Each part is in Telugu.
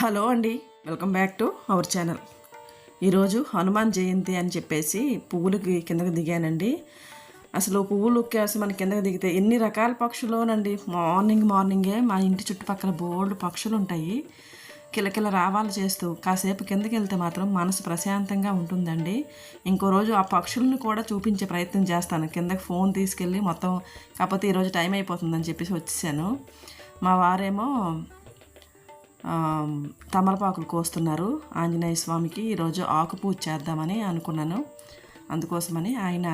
హలో అండి welcome back to our channel. ఈరోజు హనుమాన్ జయంతి అని చెప్పేసి పువ్వులకి కిందకి దిగానండి. అసలు పువ్వులు కేసి మన కిందకు దిగితే ఎన్ని రకాల పక్షులోనండి. మార్నింగ్ మార్నింగే మా ఇంటి చుట్టుపక్కల బోల్డ్ పక్షులు ఉంటాయి కిలకిల రావాలు చేస్తూ కాసేపు కిందకి వెళ్తే మాత్రం మనసు ప్రశాంతంగా ఉంటుందండి. ఇంకో రోజు ఆ పక్షులను కూడా చూపించే ప్రయత్నం చేస్తాను. కిందకి ఫోన్ తీసుకెళ్ళి మొత్తం కాకపోతే ఈరోజు టైం అయిపోతుందని చెప్పేసి వచ్చేసాను. మా వారేమో తమలపాకులు కోస్తున్నారు. ఆంజనేయ స్వామికి ఈరోజు ఆకు పూజ చేద్దామని అనుకున్నాను. అందుకోసమని ఆయన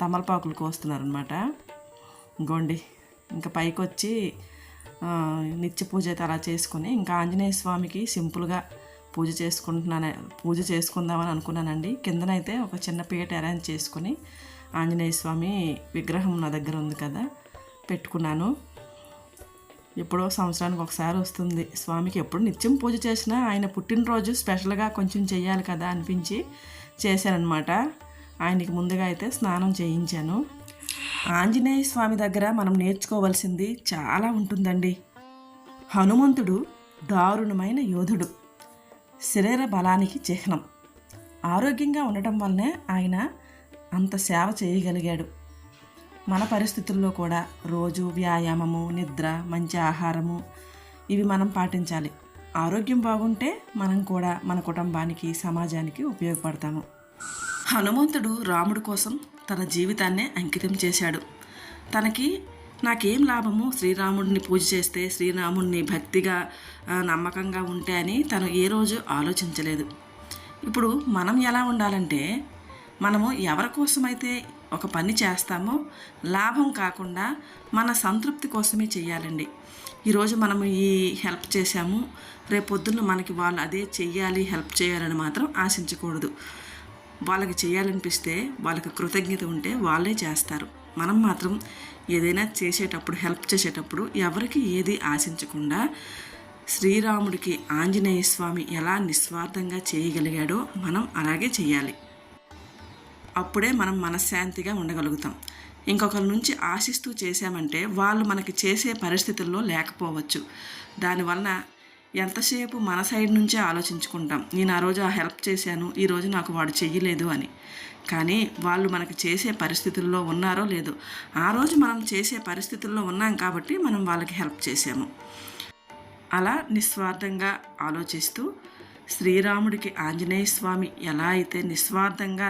తమలపాకులు కోస్తున్నారు అనమాట ఇంకోండి ఇంకా పైకి వచ్చి నిత్య పూజ అయితే అలా చేసుకుని ఇంకా ఆంజనేయ స్వామికి సింపుల్గా పూజ చేసుకుంటున్నాను పూజ చేసుకుందామని అనుకున్నానండి. కిందనైతే ఒక చిన్న పీట అరేంజ్ చేసుకుని ఆంజనేయ స్వామి విగ్రహం నా దగ్గర ఉంది కదా పెట్టుకున్నాను. ఎప్పుడో సంవత్సరానికి ఒకసారి వస్తుంది. స్వామికి ఎప్పుడు నిత్యం పూజ చేసినా ఆయన పుట్టినరోజు స్పెషల్గా కొంచెం చేయాలి కదా అనిపించి చేశానన్నమాట ఆయనకి ముందుగా అయితే స్నానం చేయించాను. ఆంజనేయ స్వామి దగ్గర మనం నేర్చుకోవాల్సింది చాలా ఉంటుందండి. హనుమంతుడు దారుణమైన యోధుడు. శరీర బలానికి చిహ్నం. ఆరోగ్యంగా ఉండటం వల్లనే ఆయన అంత సేవ చేయగలిగాడు. మన పరిస్థితుల్లో కూడా రోజు వ్యాయామము నిద్ర మంచి ఆహారము ఇవి మనం పాటించాలి. ఆరోగ్యం బాగుంటే మనం కూడా మన కుటుంబానికి సమాజానికి ఉపయోగపడతాము. హనుమంతుడు రాముడి కోసం తన జీవితాన్నే అంకితం చేశాడు. తనకి నాకేం లాభము? శ్రీరాముడిని పూజ చేస్తే శ్రీరాముడిని భక్తిగా నమ్మకంగా ఉంటే అని తను ఏ రోజు ఆలోచించలేదు. ఇప్పుడు మనం ఎలా ఉండాలంటే మనము ఎవరి కోసమైతే ఒక పని చేస్తామో లాభం కాకుండా మన సంతృప్తి కోసమే చేయాలండి. ఈరోజు మనము ఈ హెల్ప్ చేశాము. రేపొద్దున్న మనకి వాళ్ళు అదే చెయ్యాలి హెల్ప్ చేయాలని మాత్రం ఆశించకూడదు. వాళ్ళకి చేయాలనిపిస్తే వాళ్ళకి కృతజ్ఞత ఉంటే వాళ్ళే చేస్తారు. మనం మాత్రం ఏదైనా చేసేటప్పుడు హెల్ప్ చేసేటప్పుడు ఎవరికి ఏది ఆశించకుండా శ్రీరాముడికి ఆంజనేయ స్వామి ఎలా నిస్వార్థంగా చేయగలిగాడో మనం అలాగే చేయాలి అప్పుడే మనం మనశ్శాంతిగా ఉండగలుగుతాం. ఇంకొకరి నుంచి ఆశిస్తూ చేశామంటే వాళ్ళు మనకి చేసే పరిస్థితుల్లో లేకపోవచ్చు. దానివలన ఎంతసేపు మన సైడ్ నుంచే ఆలోచించుకుంటాం. నేను ఆ రోజు ఆ హెల్ప్ చేశాను ఈ రోజు నాకు వాడు చెయ్యలేదు అని. కానీ వాళ్ళు మనకు చేసే పరిస్థితుల్లో ఉన్నారో లేదో ఆ రోజు మనం చేసే పరిస్థితుల్లో ఉన్నాం కాబట్టి మనం వాళ్ళకి హెల్ప్ చేసాము అలా నిస్వార్థంగా ఆలోచిస్తూ శ్రీరాముడికి ఆంజనేయ స్వామి ఎలా అయితే నిస్వార్థంగా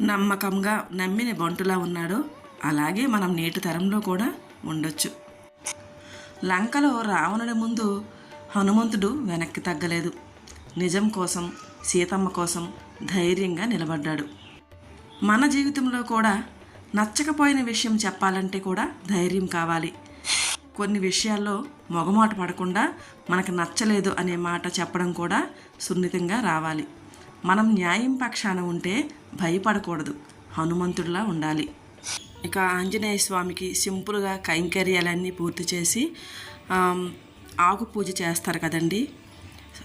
నమ్మకంగా నమ్మిన బంటులా ఉన్నాడో. అలాగే మనం నేటి తరంలో కూడా ఉండొచ్చు. లంకలో రావణుడి ముందు హనుమంతుడు వెనక్కి తగ్గలేదు. నిజం కోసం సీతమ్మ కోసం ధైర్యంగా నిలబడ్డాడు. మన జీవితంలో కూడా నచ్చకపోయిన విషయం చెప్పాలంటే కూడా ధైర్యం కావాలి. కొన్ని విషయాల్లో మొగమాట పడకుండా మనకు నచ్చలేదు అనే మాట చెప్పడం కూడా సున్నితంగా రావాలి. మనం న్యాయం పక్షాన ఉంటే భయపడకూడదు. హనుమంతుడిలా ఉండాలి. ఇక ఆంజనేయ స్వామికి సింపుల్గా కైంకర్యాలన్నీ పూర్తి చేసి ఆకు పూజ చేస్తారు కదండి.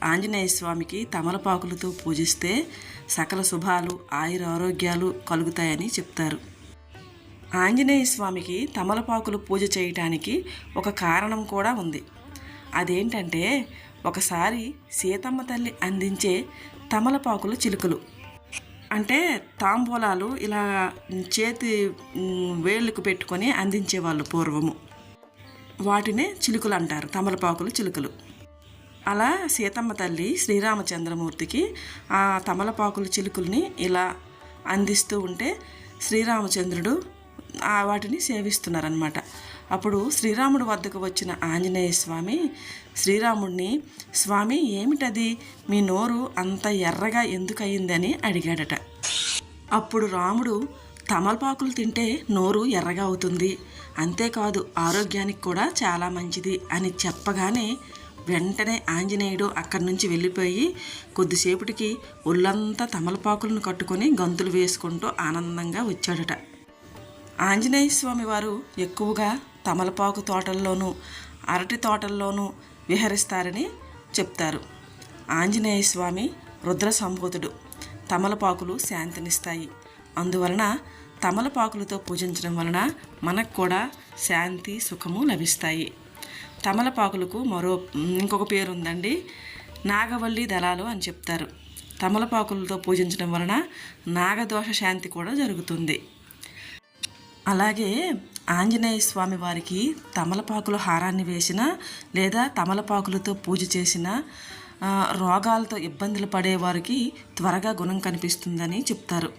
ఆంజనేయ స్వామికి తమలపాకులతో పూజిస్తే సకల శుభాలు ఆయుర ఆరోగ్యాలు కలుగుతాయని చెప్తారు. ఆంజనేయ స్వామికి తమలపాకులు పూజ చేయటానికి ఒక కారణం కూడా ఉంది. అదేంటంటే ఒకసారి సీతమ్మ తల్లి అందించే తమలపాకుల చిలుకలు. అంటే తాంబూలాలు ఇలా చేతి వేళ్ళకు పెట్టుకొని అందించేవాళ్ళు పూర్వము. వాటినే చిలుకలు అంటారు తమలపాకులు చిలుకలు. అలా సీతమ్మ తల్లి శ్రీరామచంద్రమూర్తికి ఆ తమలపాకుల చిలుకల్ని ఇలా అందిస్తూ ఉంటే శ్రీరామచంద్రుడు ఆ వాటిని సేవిస్తున్నారనమాట అప్పుడు శ్రీరాముడి వద్దకు వచ్చిన ఆంజనేయ స్వామి శ్రీరాముడిని స్వామి ఏమిటది? మీ నోరు అంత ఎర్రగా ఎందుకయిందని అడిగాడట. అప్పుడు రాముడు తమలపాకులు తింటే నోరు ఎర్రగా అవుతుంది. అంతేకాదు ఆరోగ్యానికి కూడా చాలా మంచిది అని చెప్పగానే వెంటనే ఆంజనేయుడు అక్కడి నుంచి వెళ్ళిపోయి కొద్దిసేపటికి ఒళ్ళంతా తమలపాకులను కట్టుకొని గంతులు వేసుకుంటూ ఆనందంగా వచ్చాడట. ఆంజనేయ స్వామి వారు ఎక్కువగా తమలపాకు తోటల్లోనూ అరటి తోటల్లోనూ విహరిస్తారని చెప్తారు. ఆంజనేయ స్వామి రుద్ర సంభూతుడు. తమలపాకులు శాంతినిస్తాయి. అందువలన తమలపాకులతో పూజించడం వలన మనకు కూడా శాంతి సుఖము లభిస్తాయి. తమలపాకులకు మరో ఇంకొక పేరు ఉందండి. నాగవల్లి దళాలు అని చెప్తారు. తమలపాకులతో పూజించడం వలన నాగదోష శాంతి కూడా జరుగుతుంది. అలాగే ఆంజనేయ స్వామి వారికి తమలపాకుల హారాన్ని వేసిన లేదా తమలపాకులతో పూజ చేసిన రోగాలతో ఇబ్బందులు పడే వారికి త్వరగా గుణం కనిపిస్తుందని చెప్తారు.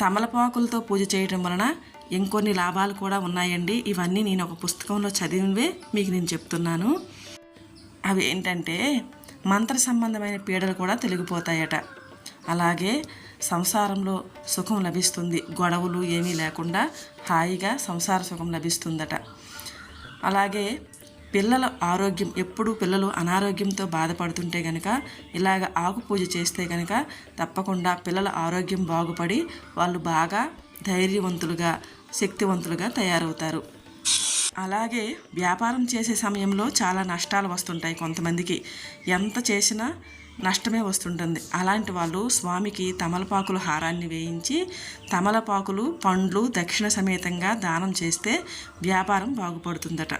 తమలపాకులతో పూజ చేయడం వలన ఇంకొన్ని లాభాలు కూడా ఉన్నాయండి. ఇవన్నీ నేను ఒక పుస్తకంలో చదివినవే మీకు నేను చెప్తున్నాను. అవి ఏంటంటే మంత్ర సంబంధమైన పీడలు కూడా తొలగిపోతాయట. అలాగే సంసారంలో సుఖం లభిస్తుంది. గొడవలు ఏమీ లేకుండా హాయిగా సంసార సుఖం లభిస్తుందట. అలాగే పిల్లల ఆరోగ్యం ఎప్పుడు పిల్లలు అనారోగ్యంతో బాధపడుతుంటే కనుక ఇలాగ ఆకు పూజ చేస్తే కనుక తప్పకుండా పిల్లల ఆరోగ్యం బాగుపడి వాళ్ళు బాగా ధైర్యవంతులుగా శక్తివంతులుగా తయారవుతారు. అలాగే వ్యాపారం చేసే సమయంలో చాలా నష్టాలు వస్తుంటాయి కొంతమందికి. ఎంత చేసినా నష్టమే వస్తుంటుంది. అలాంటి వాళ్ళు స్వామికి తమలపాకుల హారాన్ని వేయించి తమలపాకులు పండ్లు దక్షిణ సమేతంగా దానం చేస్తే వ్యాపారం బాగుపడుతుందట.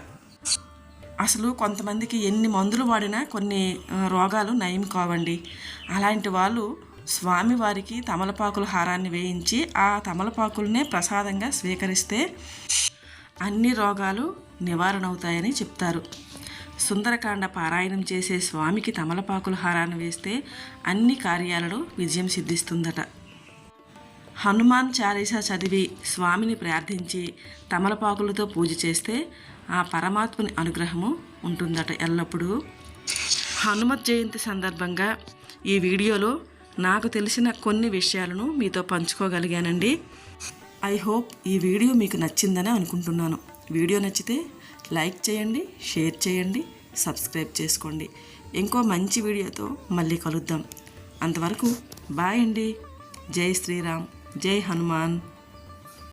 అసలు కొంతమందికి ఎన్ని మందులు వాడినా కొన్ని రోగాలు నయం కావండి. అలాంటి వాళ్ళు స్వామివారికి తమలపాకుల హారాన్ని వేయించి ఆ తమలపాకులనే ప్రసాదంగా స్వీకరిస్తే అన్ని రోగాలు నివారణ అవుతాయని చెప్తారు. సుందరకాండ పారాయణం చేసే స్వామికి తమలపాకుల హారాన్ని వేస్తే అన్ని కార్యాలలో విజయం సిద్ధిస్తుందట. హనుమాన్ చాలీస చదివి స్వామిని ప్రార్థించి తమలపాకులతో పూజ చేస్తే ఆ పరమాత్మని అనుగ్రహము ఉంటుందట ఎల్లప్పుడూ. హనుమత్ జయంతి సందర్భంగా ఈ వీడియోలో నాకు తెలిసిన కొన్ని విషయాలను మీతో పంచుకోగలిగానండి. ఐ హోప్ ఈ వీడియో మీకు నచ్చిందని అనుకుంటున్నాను. వీడియో నచ్చితే లైక్ చేయండి షేర్ చేయండి సబ్స్క్రైబ్ చేసుకోండి. ఇంకో మంచి వీడియోతో మళ్ళీ కలుద్దాం. అంతవరకు బాయ్ అండి. జై శ్రీరామ్. జై హనుమాన్.